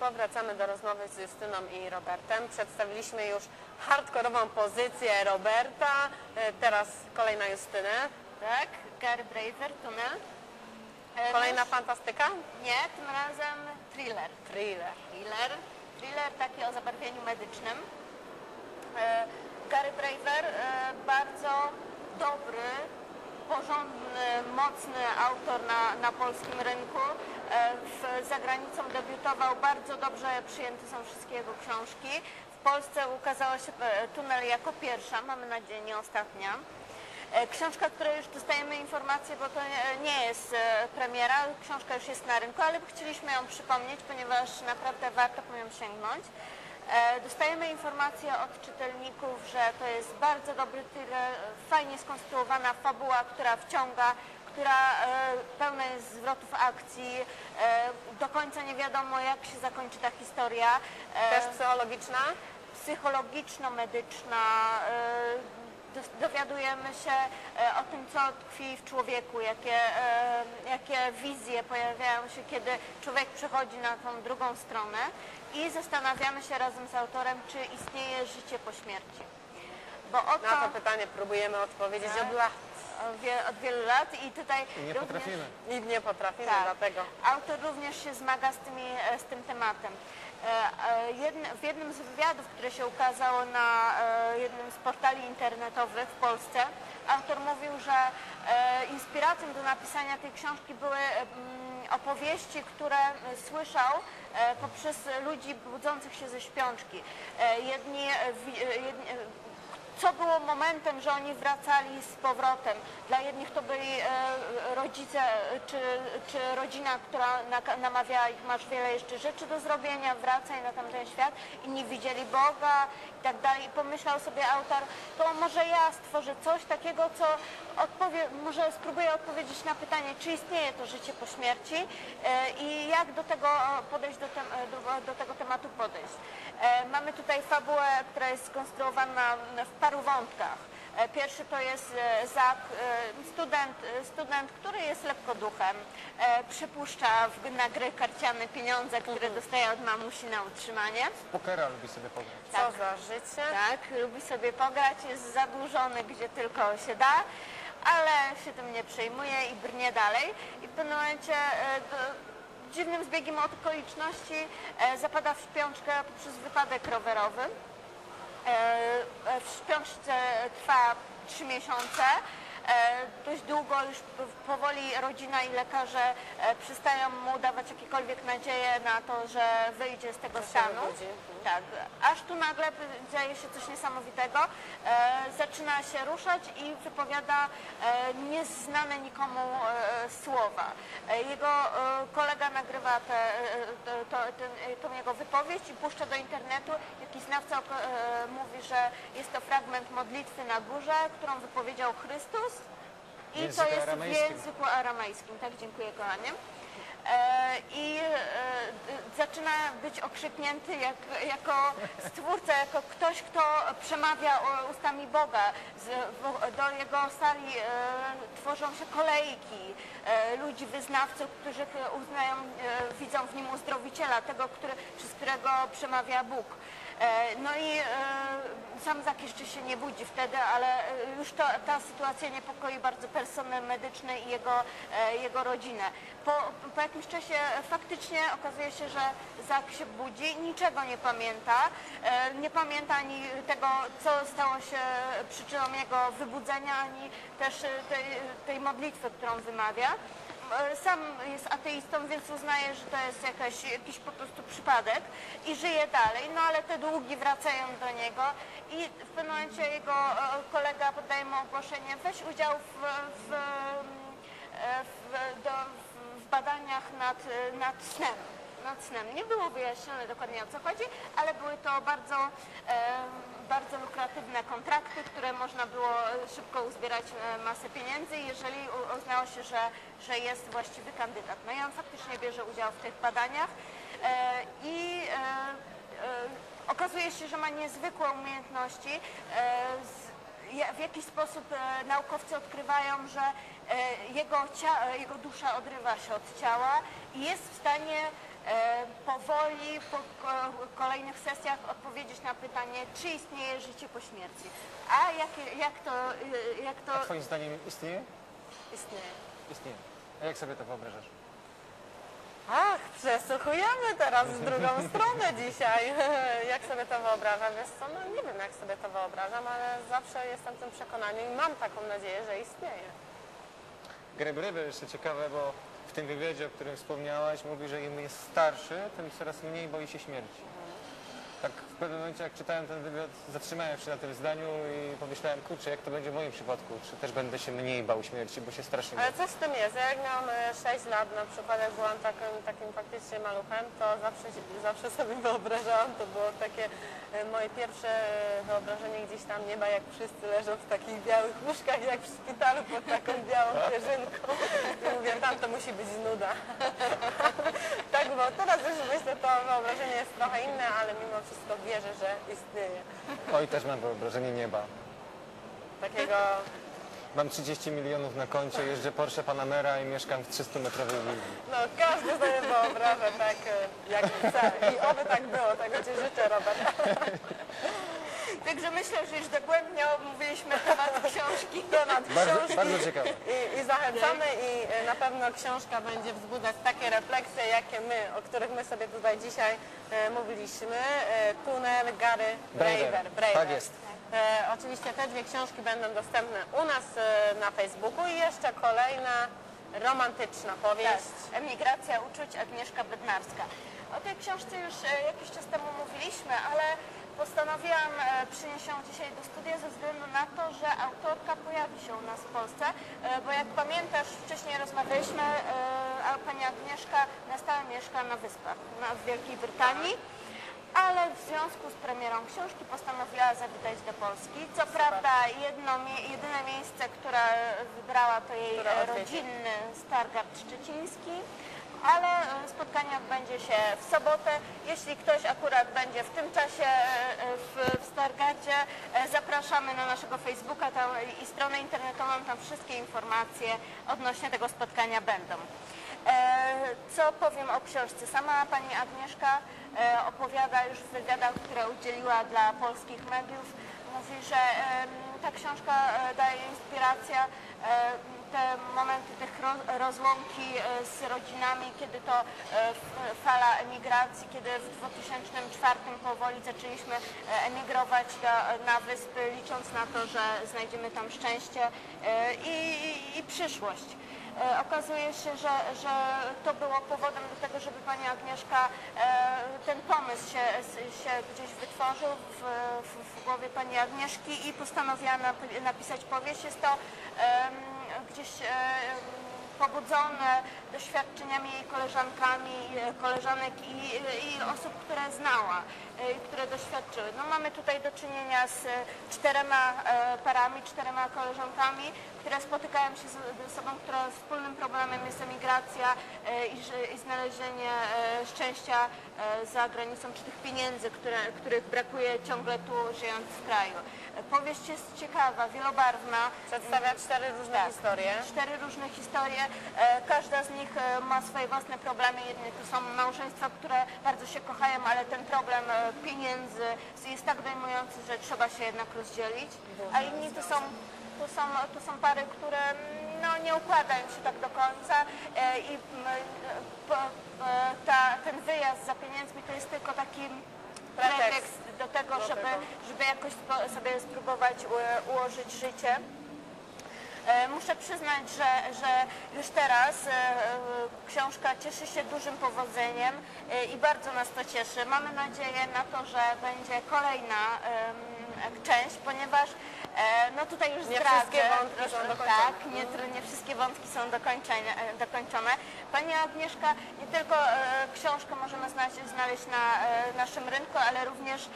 powracamy do rozmowy z Justyną i Robertem. Przedstawiliśmy już hardkorową pozycję Roberta, e, teraz kolej na Justynę. Tak, Gary Braver, tunel. E, Kolejna fantastyka? Nie, tym razem thriller. Thriller. Thriller, thriller taki o zabarwieniu medycznym. E, Gary Braver, bardzo dobry, porządny, mocny autor na, na polskim rynku. E, w, za granicą debiutował, bardzo dobrze przyjęte są wszystkie jego książki. W Polsce ukazała się e, Tunel jako pierwsza, mamy nadzieję nie ostatnia. E, Książka, której już dostajemy informację, bo to nie- jest premiera, książka już jest na rynku, ale chcieliśmy ją przypomnieć, ponieważ naprawdę warto po nią sięgnąć. Dostajemy informację od czytelników, że to jest bardzo dobry thriller, fajnie skonstruowana fabuła, która wciąga, która e, pełna jest zwrotów akcji. E, Do końca nie wiadomo, jak się zakończy ta historia. E, Też psychologiczna? psychologiczno-medyczna. Dowiadujemy się o tym, co tkwi w człowieku, jakie, jakie wizje pojawiają się, kiedy człowiek przechodzi na tą drugą stronę i zastanawiamy się razem z autorem, czy istnieje życie po śmierci. Bo oto Na to pytanie próbujemy odpowiedzieć Tak. Od lat od wie- od wielu lat i tutaj I nie również- potrafimy. i nie potrafimy, tak. dlatego. Autor również się zmaga z, tymi, e, z tym tematem. E, e, W jednym z wywiadów, które się ukazało na e, jednym z portali internetowych w Polsce, autor mówił, że e, inspiracją do napisania tej książki były mm, opowieści, które e, słyszał e, poprzez ludzi budzących się ze śpiączki. E, Jedni, e, e, jedni e, co było momentem, że oni wracali z powrotem. Dla jednych to byli e, rodzice czy, czy rodzina, która namawiała ich, masz wiele jeszcze rzeczy do zrobienia, wracaj na tamten świat. Inni widzieli Boga i tak dalej. I pomyślał sobie autor, to może ja stworzę coś takiego, co odpowie, może spróbuję odpowiedzieć na pytanie, czy istnieje to życie po śmierci e, i jak do tego podejść, do, tem, e, do, do tego tematu podejść. E, Mamy tutaj fabułę, która jest skonstruowana w paru wątkach. E, Pierwszy to jest e, Zak, e, student, student, który jest lekko duchem, e, przypuszcza w, na gry karciane pieniądze, które dostaje od mamusi na utrzymanie. Pokera lubi sobie pograć. Co Tak. za życie? Tak, lubi sobie pograć, jest zadłużony gdzie tylko się da, ale się tym nie przejmuje i brnie dalej. I w pewnym momencie do, dziwnym zbiegiem okoliczności zapada w śpiączkę poprzez wypadek rowerowy. E, e, W śpiączce trwa trzy miesiące. E, Dość długo już powoli rodzina i lekarze przestają mu dawać jakiekolwiek nadzieję na to, że wyjdzie z tego stanu. Tak, aż tu nagle dzieje się coś niesamowitego. E, zaczyna się ruszać i wypowiada e, nieznane nikomu e, słowa. E, jego e, kolega nagrywa te, e, to, ten, tą jego wypowiedź i puszcza do internetu. Jakiś znawca mówi, że jest to fragment modlitwy na górze, którą wypowiedział Chrystus. I to jest w języku aramejskim. Tak, dziękuję kochanie. I zaczyna być okrzyknięty jak, jako stwórca, jako ktoś, kto przemawia ustami Boga. Z, w, do jego sali e, tworzą się kolejki e, ludzi, wyznawców, którzy uznają, e, widzą w nim uzdrowiciela, tego, który, przez którego przemawia Bóg. E, No i e, sam Zak jeszcze się nie budzi wtedy, ale e, już to, ta sytuacja niepokoi bardzo personel medyczny i jego, jego rodzinę. Po, po jakimś czasie faktycznie okazuje się, że Zak się budzi, niczego nie pamięta. Nie pamięta ani tego, co stało się przyczyną jego wybudzenia, ani też tej, tej modlitwy, którą wymawia. E, Sam jest ateistą, więc uznaje, że to jest jakaś, jakiś po prostu przypadek i żyje dalej, no ale te długi wracają do niego i w pewnym momencie jego e, kolega podaje mu ogłoszenie, weź udział w, w, w, do, w badaniach nad, nad snem. Nad snem. Nie było wyjaśnione dokładnie o co chodzi, ale były to bardzo, bardzo lukratywne kontrakty, które można było szybko uzbierać e, masę pieniędzy, jeżeli uznało się, że, że jest właściwy kandydat. No i on faktycznie bierze udział w tych badaniach e, i e, okazuje się, że ma niezwykłe umiejętności. W jaki sposób naukowcy odkrywają, że jego, cia, e, jego dusza odrywa się od ciała i jest w stanie powoli po ko- kolejnych sesjach odpowiedzieć na pytanie, czy istnieje życie po śmierci. A jak, jak to, e, jak to A twoim zdaniem istnieje? Istnieje. Istnieje. A jak sobie to wyobrażasz? Ach, przesłuchujemy teraz w drugą stronę dzisiaj. Jak sobie to wyobrażam? Wiesz co, no nie wiem jak sobie to wyobrażam, ale zawsze jestem w tym przekonaniu i mam taką nadzieję, że istnieje. Greb ryby jeszcze ciekawe, bo w tym wywiadzie, o którym wspomniałaś, mówi, że im jest starszy, tym coraz mniej boi się śmierci. W pewnym momencie, jak czytałem ten wywiad, zatrzymałem się na tym zdaniu i pomyślałem, kurczę, jak to będzie w moim przypadku? Czy też będę się mniej bał śmierci, bo się strasznie Ale boję. coś w tym jest. Ja jak miałam e, 6 lat na przykład, jak byłam takim, takim faktycznie maluchem, to zawsze, się- zawsze sobie wyobrażałam, to było takie e, moje pierwsze e, wyobrażenie gdzieś tam nieba, jak wszyscy leżą w takich białych łóżkach, jak w szpitalu pod taką białą pierzynką. I mówię, tam to musi być nuda. tak, bo teraz już myślę, to wyobrażenie jest trochę inne, ale mimo wszystko wierzę, że istnieje. Oj, też mam wyobrażenie nieba. Takiego Mam 30 milionów na koncie, jeżdżę Porsche Panamera i mieszkam w 300-metrowej willi. No, każdy sobie wyobraża tak, e, jak chce. I oby tak było, tego Ci życzę, Robert. Także myślę, że już dogłębnie omówiliśmy temat książki. Temat Bardzo, książki. bardzo ciekawe. I, I zachęcamy i e, na pewno książka będzie wzbudzać takie refleksje, jakie my, o których my sobie tutaj dzisiaj e, mówiliśmy. E, Tunel, Gary, Braver. Braver. Braver. Tak jest. E, oczywiście te dwie książki będą dostępne u nas e, na Facebooku i jeszcze kolejna romantyczna powieść. Tak, Emigracja uczuć Agnieszka Bednarska. O tej książce już e, jakiś czas temu mówiliśmy, ale postanowiłam e, przynieść ją dzisiaj do studia ze względu na to, że autorka pojawi się u nas w Polsce, e, bo jak pamiętasz, wcześniej rozmawialiśmy, e, a pani Agnieszka na stałe mieszka na Wyspach, na, w Wielkiej Brytanii. Ale w związku z premierą książki postanowiła zawitać do Polski. Co prawda jedno, jedyne miejsce, które wybrała to jej rodzinny Stargard Szczeciński, ale e, spotkanie odbędzie się w sobotę. Jeśli ktoś akurat będzie w tym czasie e, w, w Stargardzie, e, zapraszamy na naszego Facebooka tam, i stronę internetową, tam wszystkie informacje odnośnie tego spotkania będą. Co powiem o książce? Sama pani Agnieszka opowiada już w wywiadach, które udzieliła dla polskich mediów. Mówi, że ta książka daje inspirację, te momenty tych ro- rozłąki e, z rodzinami, kiedy to e, fala emigracji, kiedy w 2004 powoli zaczęliśmy e, emigrować do, na wyspy, licząc na to, że znajdziemy tam szczęście i, i, przyszłość. Okazuje się, że, że to było powodem do tego, żeby pani Agnieszka ten pomysł się, się gdzieś wytworzył w, w, w głowie pani Agnieszki i postanowiła napi- napisać powieść. Jest to em, gdzieś pobudzone doświadczeniami jej koleżankami, e, koleżanek i, i osób, które znała, e, i które doświadczyły. No, mamy tutaj do czynienia z e, czterema e, parami, czterema koleżankami, które spotykają się z- ze sobą, które wspólnym problemem jest emigracja e, i, i znalezienie e, szczęścia e, za granicą, czy tych pieniędzy, które, których brakuje ciągle tu żyjąc w kraju. E, Powieść jest ciekawa, wielobarwna. Przedstawia cztery różne Tak. historie. Cztery różne historie, e, każda z nich e, ma swoje własne problemy. Jedne to są małżeństwa, które bardzo się kochają, ale ten problem e, pieniędzy jest tak dojmujący, że trzeba się jednak rozdzielić. A inni to są, to są, to są pary, które no, nie układają się tak do końca e, i ta, ten wyjazd za pieniędzmi to jest tylko taki Pretekst. do tego, Do żeby, tego. żeby jakoś sobie spróbować ułożyć życie. E, Muszę przyznać, że, że już teraz e, e, książka cieszy się dużym powodzeniem i bardzo nas to cieszy. Mamy nadzieję na to, że będzie kolejna część, ponieważ no tutaj już Nie zdradzę. wszystkie wątki są troszkę, dokończone. Tak, nie, nie wszystkie wątki są dokończone. e. Pani Agnieszka, nie tylko e, książkę możemy znaleźć, znaleźć na e, naszym rynku, ale również e,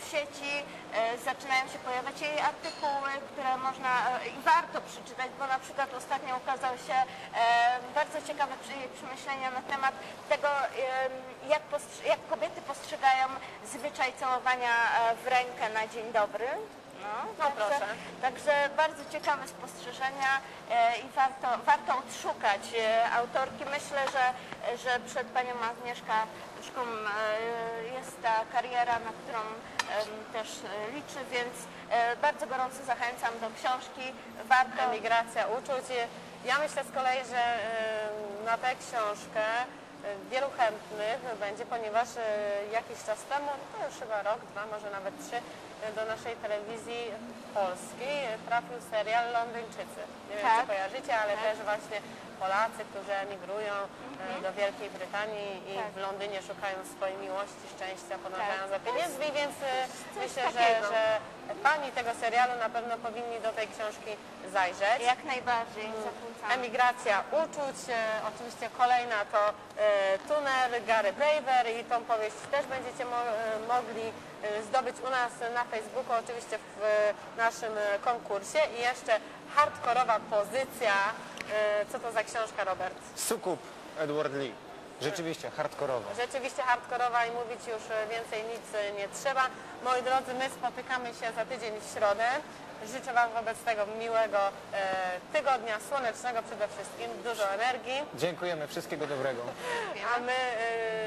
w sieci e, zaczynają się pojawiać jej artykuły, które można e, i warto przeczytać, bo na przykład ostatnio ukazał się e, bardzo ciekawe przy- przemyślenia na temat tego, em, jak, jak kobiety postrzegają zwyczaj całowania e, w rękę na dzień dobry. No, No także, proszę. Także bardzo ciekawe spostrzeżenia e, i warto, warto odszukać e, autorki. Myślę, że, że przed Panią Agnieszka Duszką e, jest ta kariera, na którą też liczy, więc bardzo gorąco zachęcam do książki. Warto Emigracja uczuć. Ja myślę z kolei, że na tę książkę wielu chętnych będzie, ponieważ y, jakiś czas temu, to już chyba rok, dwa, może nawet trzy, y, do naszej telewizji polskiej trafił serial Londyńczycy. Nie wiem, Tak. czy kojarzycie, ale Tak. też właśnie Polacy, którzy emigrują y, do Wielkiej Brytanii i Tak. w Londynie szukają swojej miłości, szczęścia, podążają Tak. za pieniędzmi, więc myślę, że, że pani tego serialu na pewno powinni do tej książki zajrzeć. jak najbardziej zachęcam. Emigracja uczuć, e, oczywiście kolejna to e, Tuner, Gary Braver i tą powieść też będziecie mo, e, mogli zdobyć u nas na Facebooku, oczywiście w naszym konkursie i jeszcze hardkorowa pozycja. Co to za książka, Robert? Sukup Edward Lee. Rzeczywiście, hardkorowa. Rzeczywiście hardkorowa i mówić już e, więcej nic e, nie trzeba. Moi drodzy, my spotykamy się za tydzień w środę. Życzę Wam wobec tego miłego e, tygodnia słonecznego przede wszystkim, dużo energii. Dziękujemy, wszystkiego dobrego. A my,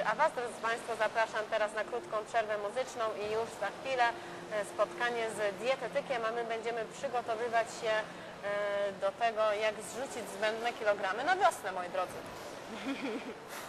y, a Was, drodzy Państwo, zapraszam teraz na krótką przerwę muzyczną i już za chwilę y, spotkanie z dietetykiem, a my będziemy przygotowywać się do tego, jak zrzucić zbędne kilogramy na wiosnę, moi drodzy.